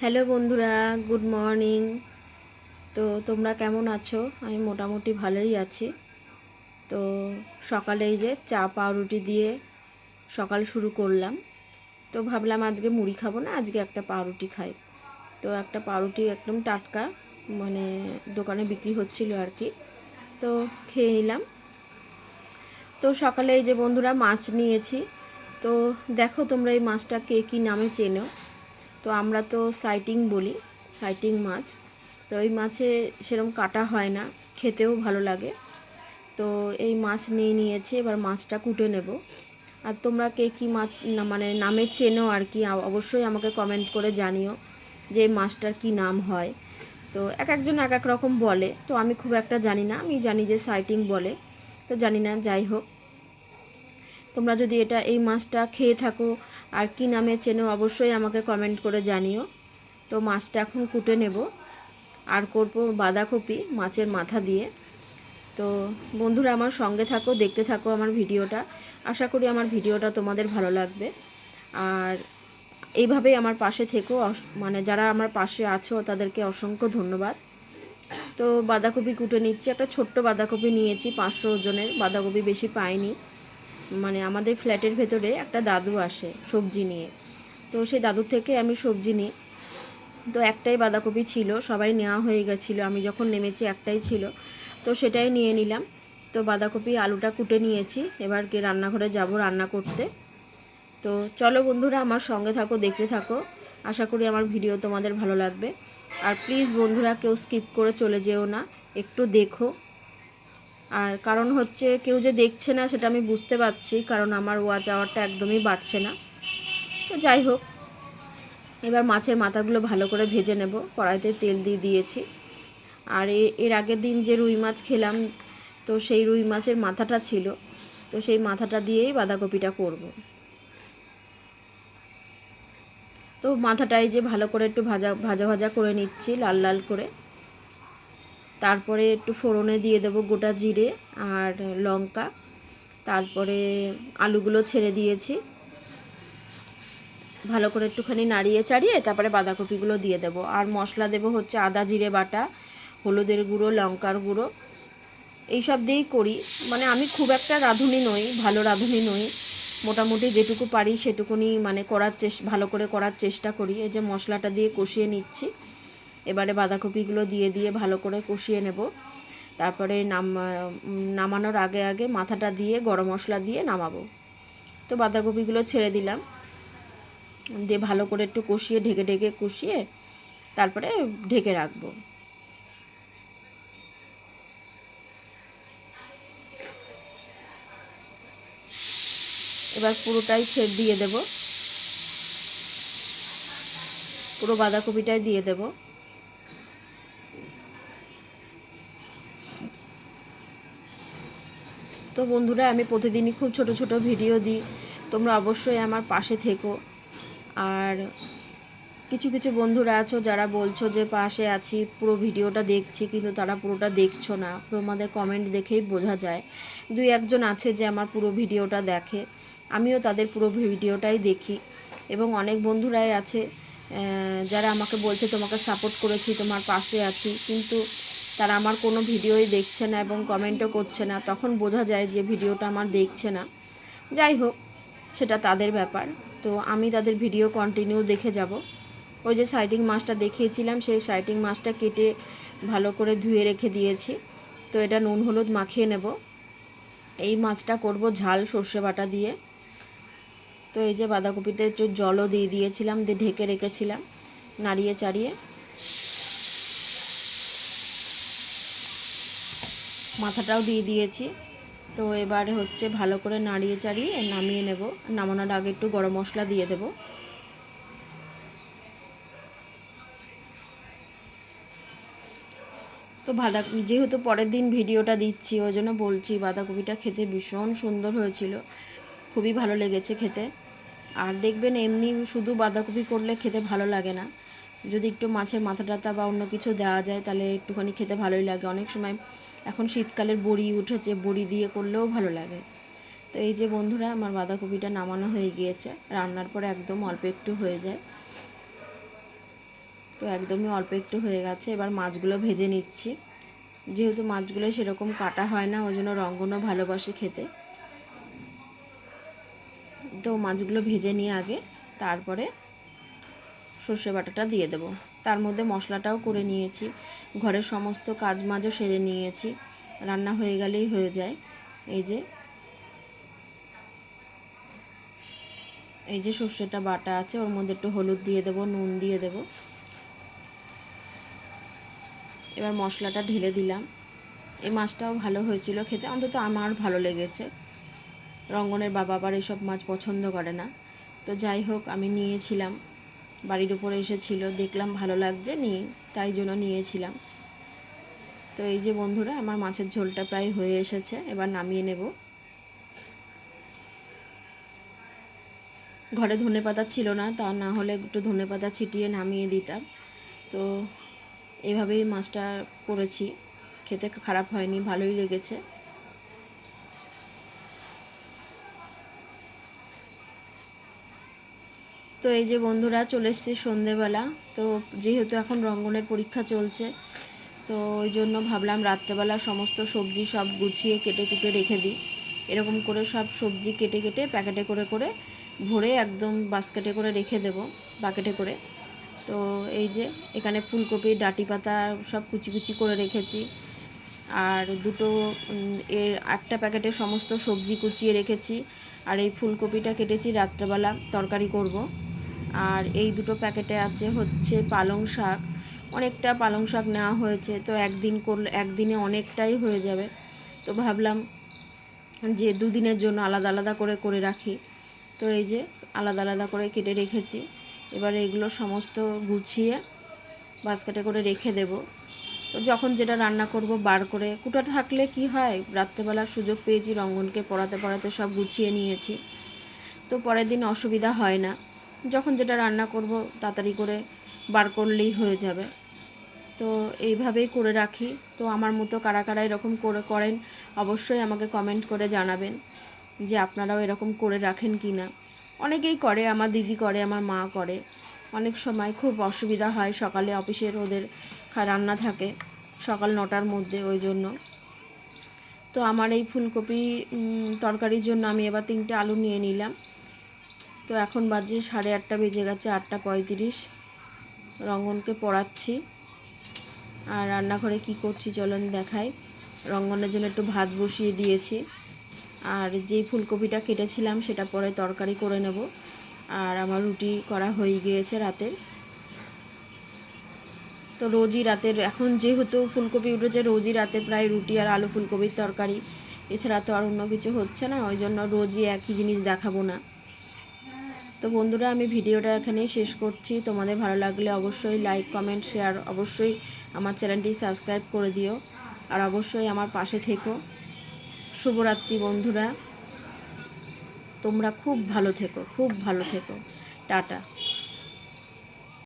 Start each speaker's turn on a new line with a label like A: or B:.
A: Hello বন্ধুরা, good morning. তো তোমরা কেমন আছো? আমি মোটামুটি ভালোই আছি। তো সকালে এই যে চা, পাউরুটি দিয়ে সকাল শুরু করলাম। তো ভাবলাম আজকে মুড়ি খাব না, আজকে একটা পাউরুটি খাই। তো একটা পাউরুটি একদম টাটকা মানে দোকানে বিক্রি হচ্ছিল আর কি। তো খেয়ে নিলাম। তো সকালে এই যে বন্ধুরা মাছ নিয়েছি। তো দেখো তোমরা এই মাছটা কে কী নামে চেনো। তো আমরা তো সাইটিং বলি সাইটিং মাছ। তো এই মাছে সেরকম কাটা হয় না, খেতেও ভালো লাগে। তো এই মাছ নিয়ে নিয়েছি, এবার মাছটা কুটে নেব। আর তোমরা কে কী মাছ মানে নামে চেনো আর কি অবশ্যই আমাকে কমেন্ট করে জানিও যে মাছটার কী নাম হয়। তো এক একজন এক এক রকম বলে, তো আমি খুব একটা জানি না, আমি জানি যে সাইটিং বলে। তো জানি না, যাই হোক। তোমরা যদি এটা এই মাছটা খেয়ে থাকো আর কি নামে চেনো, অবশ্যই আমাকে কমেন্ট করে জানিও। তো মাছটা এখন কুটে নেব আর করব বাঁধাকপি মাছের মাথা দিয়ে। তো বন্ধুরা আমার সঙ্গে থাকো, দেখতে থাকো আমার ভিডিওটা। আশা করি আমার ভিডিওটা তোমাদের ভালো লাগবে। আর এইভাবেই আমার পাশে থেকো। মানে যারা আমার পাশে আছো, তাদেরকে অসংখ্য ধন্যবাদ। তো বাঁধাকপি কুটে নিচ্ছি। একটা ছোট্ট বাঁধাকপি নিয়েছি, পাঁচশো ওজনের। বাঁধাকপি বেশি পাইনি। মানে আমাদের ফ্ল্যাটের ভেতরে একটা দাদু আসে সবজি নিয়ে। তো সেই দাদুর থেকে আমি সবজি নিই। তো একটাই বাঁধাকপি ছিল, সবাই নেওয়া হয়ে গেছিল। আমি যখন নেমেছি একটাই ছিল, তো সেটাই নিয়ে নিলাম। তো বাঁধাকপি আলুটা কুটে নিয়েছি, এবার কি রান্নাঘরে যাব রান্না করতে। তো চলো বন্ধুরা, আমার সঙ্গে থাকো, দেখতে থাকো। আশা করি আমার ভিডিও তোমাদের ভালো লাগবে। আর প্লিজ বন্ধুরা, কেউ স্কিপ করে চলে যেও না, একটু দেখো। আর কারণ হচ্ছে কেউ যে দেখছে না, সেটা আমি বুঝতে পারছি, কারণ আমার ওয়াচ আওয়ারটা একদমই বাড়ছে না। তো যাই হোক, এবার মাছের মাথাগুলো ভালো করে ভেজে নেব। কড়াইতে তেল দিয়ে দিয়েছি। আর এর আগের দিন যে রুই মাছ খেলাম, তো সেই রুই মাছের মাথাটা ছিল। তো সেই মাথাটা দিয়েই বাঁধাকপিটা করব। তো মাথাটাই যে ভালো করে একটু ভাজা ভাজা ভাজা করে নিচ্ছি, লাল লাল করে। তারপরে একটু ফোড়নে দিয়ে দেবো গোটা জিরে আর লঙ্কা। তারপরে আলুগুলো ছেড়ে দিয়েছি। ভালো করে একটুখানি নাড়িয়ে চাড়িয়ে তারপরে বাঁধাকপিগুলো দিয়ে দেবো। আর মশলা দেবো হচ্ছে আদা জিরে বাটা, হলুদের গুঁড়ো, লঙ্কার গুঁড়ো। এইসব দিয়েই করি। মানে আমি খুব একটা রাঁধুনি নই, ভালো রাঁধুনি নই। মোটামুটি যেটুকু পারি সেটুকুনি মানে করার চেষ্টা ভালো করে করার চেষ্টা করি। এই যে মশলাটা দিয়ে কষিয়ে নিচ্ছি। এবারে বাঁধাকপিগুলো দিয়ে দিয়ে ভালো করে কষিয়ে নেব। তারপরে নাম, নামানোর আগে আগে মাথাটা দিয়ে গরম মশলা দিয়ে নামাবো। তো বাঁধাকপিগুলো ছেড়ে দিলাম। দিয়ে ভালো করে একটু কষিয়ে ঢেকে ঢেকে কষিয়ে তারপরে ঢেকে রাখব। এবার পুরোটাই ছেড় দিয়ে দেব। পুরো বাঁধাকপিটাই দিয়ে দেব। তো বন্ধুরা, আমি প্রতিদিনই খুব ছোট ছোট ভিডিও দিই। তোমরা অবশ্যই আমার পাশে থেকো। আর কিছু কিছু বন্ধুরা আছো যারা বলছো যে, পাশে আছি, পুরো ভিডিওটা দেখছি, কিন্তু তারা পুরোটা দেখছ না। তোমাদের কমেন্ট দেখেই বোঝা যায়। দুই একজন আছে যে, আমার পুরো ভিডিওটা দেখে। আমিও তাদের পুরো ভিডিওটাই দেখি। এবং অনেক বন্ধুরাই আছে যারা আমাকে বলছে, তোমাকে সাপোর্ট করেছি, তোমার পাশে আছি। কিন্তু তারা আমার কোনো ভিডিওই দেখছে না এবং কমেন্টও করছে না। তখন বোঝা যায় যে ভিডিওটা আমার দেখছে না। যাই হোক, সেটা তাদের ব্যাপার। তো আমি তাদের ভিডিও কন্টিনিউ দেখে যাব। ওই যে সাইটিং মাছটা দেখিয়েছিলাম, সেই সাইটিং মাছটা কেটে ভালো করে ধুয়ে রেখে দিয়েছি। তো এটা নুন হলুদ মাখিয়ে নেব। এই মাছটা করব ঝাল সর্ষে বাটা দিয়ে। তো এই যে বাঁধাকপিতে একটু জলও দিয়ে দিয়েছিলাম, দিয়ে ঢেকে রেখেছিলাম নাড়িয়ে চাড়িয়ে মাথাটাও দিয়ে দিয়েছি। তো এবারে হচ্ছে ভালো করে নাড়িয়ে চাড়িয়ে নামিয়ে নেব। নামানোর আগে একটু গরম মশলা দিয়ে দেব। তো বাঁধা যেহেতু পরের দিন ভিডিওটা দিচ্ছি, ওই জন্য বলছি বাঁধাকপিটা খেতে ভীষণ সুন্দর হয়েছিল। খুবই ভালো লেগেছে খেতে। আর দেখবেন এমনি শুধু বাঁধাকপি করলে খেতে ভালো লাগে না। যদি একটু মাছের মাথা টাথা বা অন্য কিছু দেওয়া যায়, তাহলে একটুখানি খেতে ভালোই লাগে। অনেক সময় এখন শীতকালের বড়ি উঠেছে, বড়ি দিয়ে করলেও ভালো লাগে। তো এই যে বন্ধুরা, আমার বাঁধাকপিটা নামানো হয়ে গিয়েছে। রান্নার পরে একদম অল্প একটু হয়ে যায়। তো একদমই অল্প একটু হয়ে গেছে। এবার মাছগুলো ভেজে নিচ্ছি। যেহেতু মাছগুলো সেরকম কাটা হয় না ওই জন্য রঙ্গনও ভালোবাসে খেতে। তো মাছগুলো ভেজে নিয়ে আগে, তারপরে সর্ষে বাটাটা দিয়ে দেবো। তার মধ্যে মশলাটাও করে নিয়েছি। ঘরের সমস্ত কাজ মাজও সেরে নিয়েছি। রান্না হয়ে গেলেই হয়ে যায়। এই যে এই যে সর্ষেটা বাটা আছে, ওর মধ্যে একটু হলুদ দিয়ে দেবো, নুন দিয়ে দেবো। এবার মশলাটা ঢেলে দিলাম। এই মাছটাও ভালো হয়েছিল খেতে, অন্তত আমার ভালো লেগেছে। রঙ্গনের বাবা আবার এসব মাছ পছন্দ করে না। তো যাই হোক, আমি নিয়েছিলাম। বাড়ির উপরে এসেছিল, দেখলাম ভালো লাগছে, নিয়ে তাই জন্য নিয়েছিলাম। তো এই যে বন্ধুরা, আমার মাছের ঝোলটা প্রায় হয়ে এসেছে, এবার নামিয়ে নেব। ঘরে ধনে পাতা ছিল না, তা না হলে একটু ধনে পাতা ছিটিয়ে নামিয়ে দিতাম। তো এভাবেই মাছটা করেছি, খেতে খারাপ হয়নি, ভালোই লেগেছে। তো এই যে বন্ধুরা চলে এসেছি সন্ধেবেলা। তো যেহেতু এখন রঙ্গনের পরীক্ষা চলছে, তো ওই জন্য ভাবলাম রাত্রেবেলা সমস্ত সবজি সব গুছিয়ে কেটে কুটে রেখে দিই। এরকম করে সব সবজি কেটে কেটে প্যাকেটে করে করে ভরে একদম বাস্কেটে করে রেখে দেব, বাকেটে করে। তো এই যে এখানে ফুলকপি, ডাটি পাতা সব কুচি কুচি করে রেখেছি। আর দুটো এর একটা প্যাকেটে সমস্ত সবজি কুচিয়ে রেখেছি। আর এই ফুলকপিটা কেটেছি রাত্রেবেলা তরকারি করব। আর এই দুটো প্যাকেটে আছে হচ্ছে পালং শাক। অনেকটা পালং শাক নেওয়া হয়েছে, তো একদিন করলে, একদিনে অনেকটাই হয়ে যাবে। তো ভাবলাম যে দুদিনের জন্য আলাদা আলাদা করে করে রাখি। তো এই যে আলাদা আলাদা করে কেটে রেখেছি। এবারে এগুলো সমস্ত গুছিয়ে বাস্কেটে করে রেখে দেব। তো যখন যেটা রান্না করব বার করে, কুটা থাকলে কি হয়? রাত্রেবেলার সুযোগ পেয়েছি, রঙ্গনকে পড়াতে পড়াতে সব গুছিয়ে নিয়েছি। তো পরের দিন অসুবিধা হয় না। যখন যেটা রান্না করব তাড়াতাড়ি করে বার করলেই হয়ে যাবে। তো এইভাবেই করে রাখি। তো আমার মতো কারা কারা এরকম করে করেন, অবশ্যই আমাকে কমেন্ট করে জানাবেন যে আপনারাও এরকম করে রাখেন কি না অনেকেই করে, আমার দিদি করে, আমার মা করে। অনেক সময় খুব অসুবিধা হয়, সকালে অফিসের ওদের রান্না থাকে সকাল নটার মধ্যে ওই জন্য। তো আমার এই ফুলকপি তরকারির জন্য আমি এবার তিনটে আলু নিয়ে নিলাম। তো এখন বাজে সাড়ে আটটা বেজে গেছে, আটটা পঁয়ত্রিশ। রঙ্গনকে পড়াচ্ছি। আর রান্নাঘরে কি করছি চলেন দেখাই। রঙ্গনের জন্য একটু ভাত বসিয়ে দিয়েছি। আর যেই ফুলকপিটা কেটেছিলাম সেটা পরে তরকারি করে নেব। আর আমার রুটি করা হয়ে গিয়েছে রাতের। তো রোজই রাতের, এখন যেহেতু ফুলকপি উঠেছে, রোজই রাতে প্রায় রুটি আর আলু ফুলকপির তরকারি। এছাড়া তো আর অন্য কিছু হচ্ছে না, ওই জন্য রোজই একই জিনিস দেখাবো না। তো বন্ধুরা, আমি ভিডিওটা এখানেই শেষ করছি। তোমাদের ভালো লাগলে অবশ্যই লাইক কমেন্ট শেয়ার অবশ্যই আমার চ্যানেলটি সাবস্ক্রাইব করে দিও। আর অবশ্যই আমার পাশে থেকো। শুভরাত্রি বন্ধুরা। তোমরা খুব ভালো থেকো, খুব ভালো থেকো। টাটা।